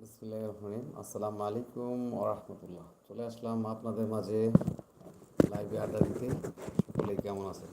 বিসমিল্লাহির রহমানির রহিম। আসসালামু আলাইকুম ওরহামতুল্লাহ। চলে আসলাম আপনাদের মাঝে লাইভে আড্ডা দিতে। সকলে কেমন আছেন?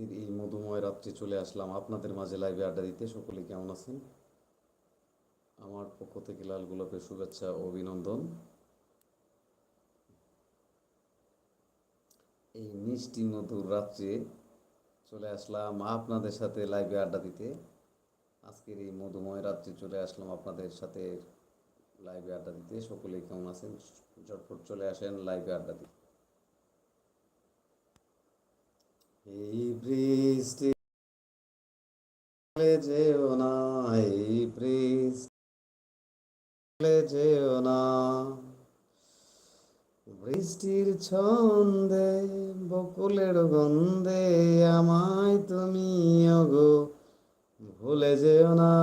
আজকের এই মধুময় রাত্রে চলে আসলাম আপনাদের মাঝে লাইভে আড্ডা দিতে। সকলে কেমন আছেন? আমার পক্ষ থেকে লাল গোলাপের শুভেচ্ছা অভিনন্দন। এই মিষ্টি মধুর রাত্রে চলে আসলাম আপনাদের সাথে লাইভে আড্ডা দিতে। আজকের এই মধুময় রাত্রে চলে আসলাম আপনাদের সাথে লাইভে আড্ডা দিতে। সকলে কেমন আছেন? ঝটপট চলে আসেন লাইভে আড্ডা দিতে। এই বৃষ্টি যেও না, এই বৃষ্টি যেও না। বৃষ্টির ছন্দে, বকুলের গন্ধে আমায় তুমি ওগো ভুলে যেও না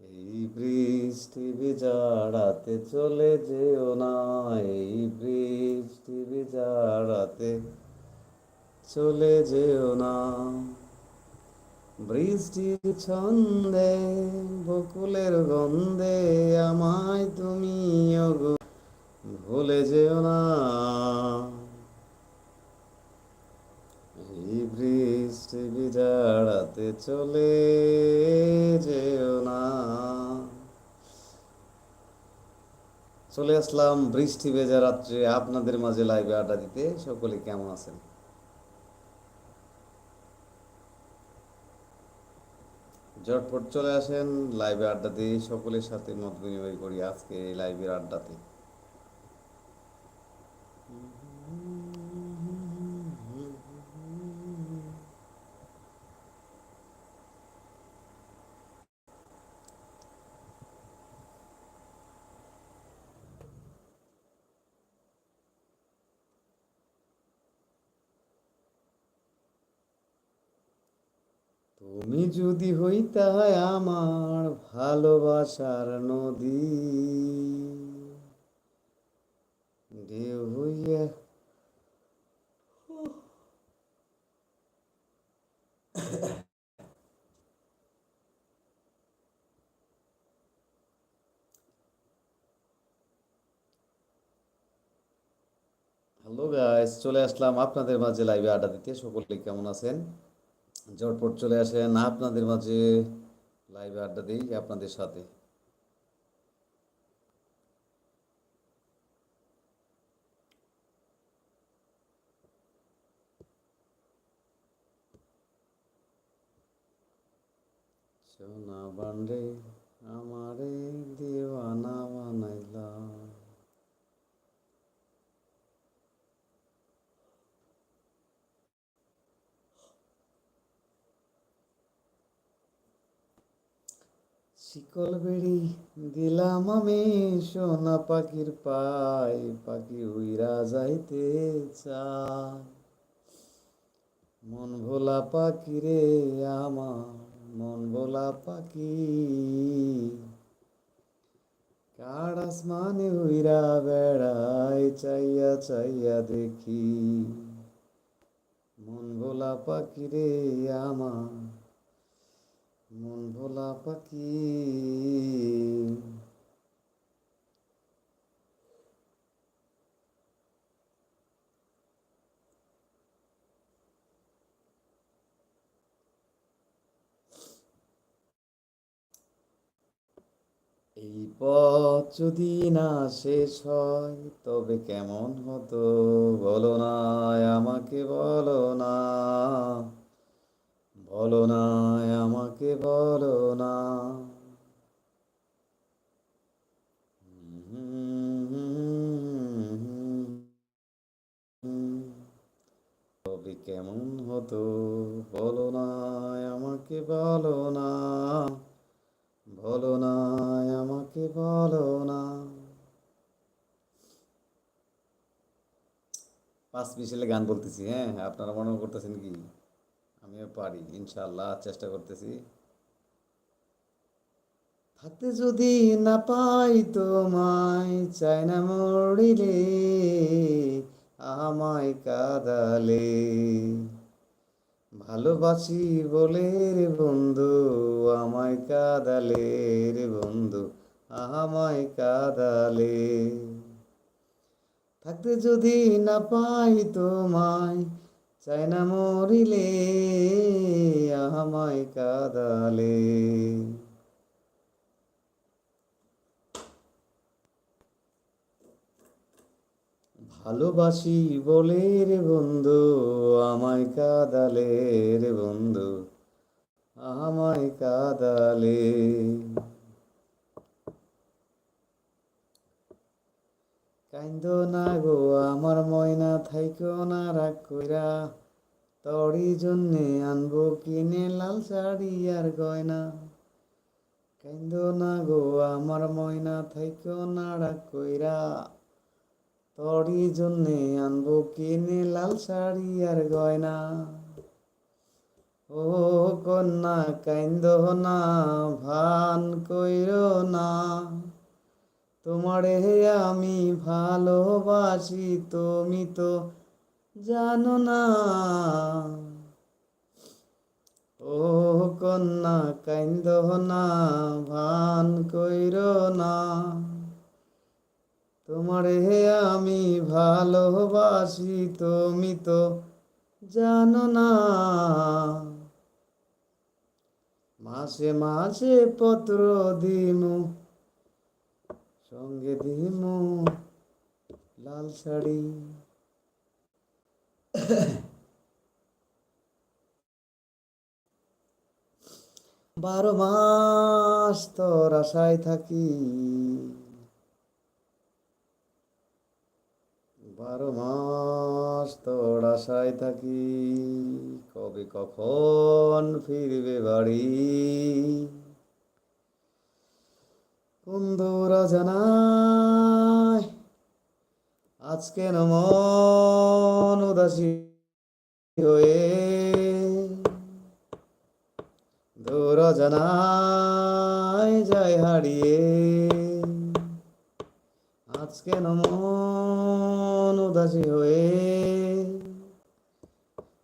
এই বৃষ্টি জাড়াতে চলে যেও না, এই বৃষ্টি বিজাড়াতে চলে যেও না। বৃষ্টির ছন্দে, বকুলের গন্ধে আমায় তুমি ভুলে যেও না। এই বৃষ্টি বিজাড়াতে চলে যেও না। চলে আসলাম বৃষ্টি ভেজা রাত্রে আপনাদের মাঝে লাইভে আড্ডা দিতে। সকলে কেমন আছেন? ঝটপট চলে আসেন লাইভে আড্ডা দিয়ে সকলের সাথে মত বিনিময় করি আজকে এই লাইভের আড্ডাতে। তুমি যদি হইতা আমার ভালোবাসার নদী, ঢেউ হইয়া হ্যালো গাইস চলে আসলাম আপনাদের মাঝে লাইভে আড্ডা দিতে। সকলে কেমন আছেন? ঝটপট চলে আসেন আপনাদের মাঝে লাইভে আড্ডা দিই আপনাদের সাথে। বান্ডে আমারে দিওয়ানা বানাইলা। শিকল বেড়ি দিলাম আমি সোনা পাখির পাই পাখি উইরা যাইতে চায়। মন ভোলা পাখি রে আমার, মন ভোলা পাখি। কার আসমানে উইরা বেড়াই চাইয়া চাইয়া দেখি। মন ভোলা পাখি রে আমার মন ভোলা পাখি। এই পথ যদি না শেষ হয়, তবে কেমন হতো? বলো না, আমাকে বলো না। বলো না আমাকে বলো না। তবে কেমন হতো, বলো না আমাকে বলো না। বলো না আমাকে বলো না। পাঁচ মিশেলে গান বলতেছি হ্যাঁ? আপনারা মনে করতেছেন কি? আমিও পারি, ইনশাআল্লাহ, চেষ্টা করতেছি। থাকতে যদি না পাই তোমায় চাই না মরিলে, আমায় কাদালে। ভালোবাসি বলে রে বন্ধু, আমায় কাদালে রে বন্ধু, আমায় কাদালে। থাকতে যদি না পাই তোমায় চাই না মরিলে আমায় কাদালে। ভালোবাসি বলে রে বন্ধু, আমায় কাদালে রে বন্ধু আমায় কাদালে। কাইন্দ না গো, আমার ময়না থাইকো না রাগ কইরা। তড়ি জন্যে আনব কিনে লাল শাড়ি আর গয়না। কাইন্দ না গো, আমার ময়না থাইকো না রাগ কইরা। তড়ি জন্যে আনব কিনে লাল শাড়ি আর গয়না। ও কন্যা, কাইন্দ না, ভান কইর না। তোমারে আমি ভালোবাসি, তুমি তো জানো না। ও কন্যা, কাইন্দ না, ভান কইর না। তোমারে আমি ভালোবাসি, তুমি তো জানো না। মাসে মাসে পত্র দিমু সঙ্গে দিমু লাল শাড়ি। বারো মাস তোর আশায় থাকি। বারো মাস তোর আশায় থাকি। কবে কখন ফিরবে বাড়ি? বন্ধুরা জানায় আজকে নমন উদাসী হয়ে দূর জানায় যায় হারিয়ে। আজকে নমন উদাসী হয়ে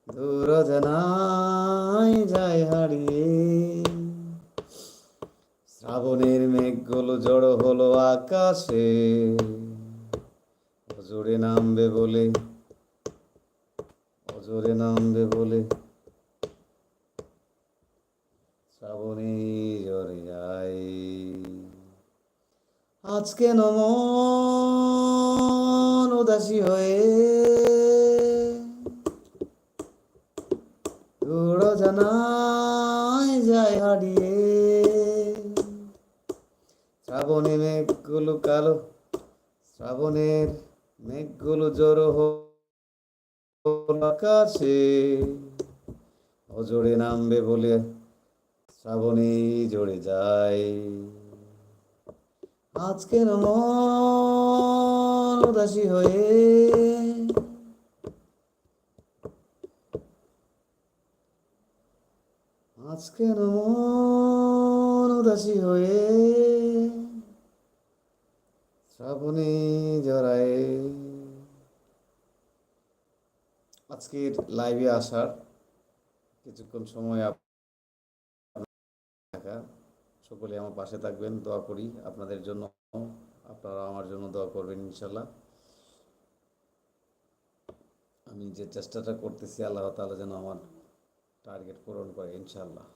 দূর জানায় যায় হারিয়ে। শ্রাবণের মেঘগুলো জড়ো হলো আকাশে। অজোরে নামবে বলে, অজোরে নামবে বলে। শ্রাবণী জরে আজকে নমন উদাসী হয়ে দূর জানায় যায় হারিয়ে। শ্রাবণে মেঘগুলো কালো শ্রাবণের মেঘগুলো জড়ো আকাশে। অজোরে নামবে বলে শ্রাবণে জড়ে যায়। আজকে মন উদাসী হয়ে আজকে মন উদাসী হয়ে শ্রাবণী জড়ায়। আজকের লাইভে আসার কিছুক্ষণ সময় থাকা সকলে আমার পাশে থাকবেন, দোয়া করি আপনাদের জন্য। আপনারা আমার জন্য দোয়া করবেন ইনশাল্লাহ আমি যে চেষ্টাটা করতেছি, আল্লাহ তাআলা যেন আমার টার্গেট পূরণ করে ইনশাল্লাহ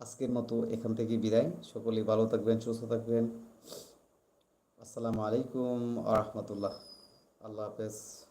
আজকের মতো এখান থেকে বিদায়। সকলে ভালো থাকবেন, সুস্থ থাকবেন। আসসালামু আলাইকুম আ রহমতুল্লাহ। আল্লাহ হাফেজ।